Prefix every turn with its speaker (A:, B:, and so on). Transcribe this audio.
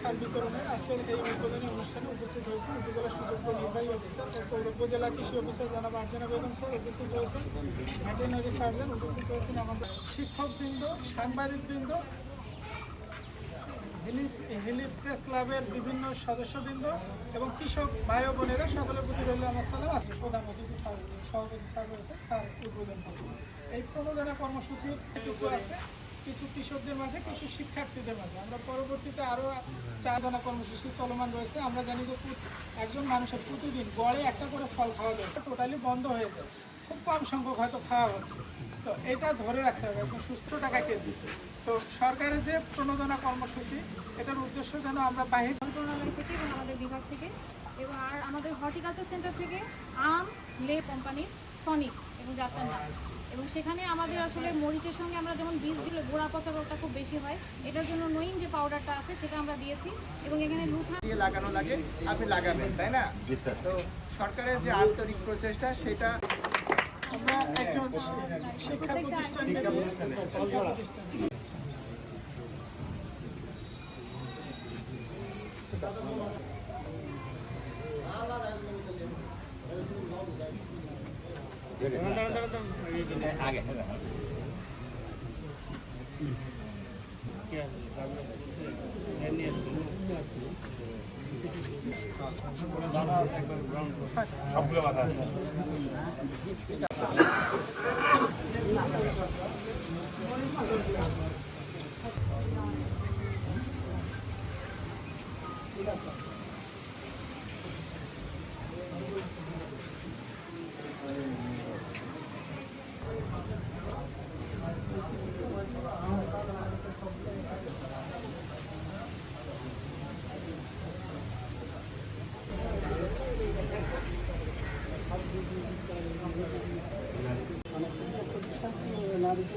A: সার বিতরণের আজকের এই উদ্বোধনী অনুষ্ঠানে উপস্থিত হয়েছেন উপজেলা সুযোগ্য নির্বাহী অফিসার উপজেলা কৃষি অফিসার জনাব আর্জনা বেগম স্যার উপস্থিত হয়েছেন। সার্জন উপস্থিত হয়েছেন আমাদের শিক্ষকবৃন্দ, সাংবাদিকবৃন্দ হিলিপ প্রেস ক্লাবের বিভিন্ন সদস্যবৃন্দ এবং কৃষক ভাই বোনেরা সকলের প্রতি রইল আমার সালাম আছে প্রধান অতিথি স্যার সভাপতি স্যার রয়েছে স্যার, উদ্বোধন করবেন এই প্রণোদনা কর্মসূচির কিছু আছে। কিছু কৃষকদের মাঝে, কিছু শিক্ষার্থীদের মাঝে। আমরা পরবর্তীতে আরও চাঁদানা কর্মসূচি চলমান রয়েছে। আমরা জানি যে একজন মানুষের প্রতিদিন গড়ে একটা করে ফল খাওয়া যায়। টোটালি বন্ধ হয়ে যায়। খুব কম সংখ্যক হয়তো খাওয়া হচ্ছে। তো এটা ধরে রাখতে হবে, একদম সুস্থ টাকা কেজি। তো সরকারের যে প্রণোদনা কর্মসূচি, এটার উদ্দেশ্য যেন আমরা বাহির
B: থেকে এবং আমাদের বিভাগ থেকে এবং আর আমাদের হর্টিকালচার সেন্টার থেকে আম লে কোম্পানির সনিক এবং যাত্রার নাম এবং সেখানে আমাদের আসলে মরিচের সঙ্গে আমরা যেমন বীজ দিলে গোড়া পচা রোগটা খুব বেশি হয় এটার জন্য নইন যে পাউডারটা আছে সেটা আমরা দিয়েছি। এবং এখানে লুথা
C: দিয়ে লাগানো লাগে আপনি লাগাবেন তাই না? তো সরকারের যে আন্তরিক প্রচেষ্টা সেটা
A: আমরা একজন শিক্ষা প্রতিষ্ঠান শিক্ষা প্রতিষ্ঠান যে জায়গায় যেরকম আছে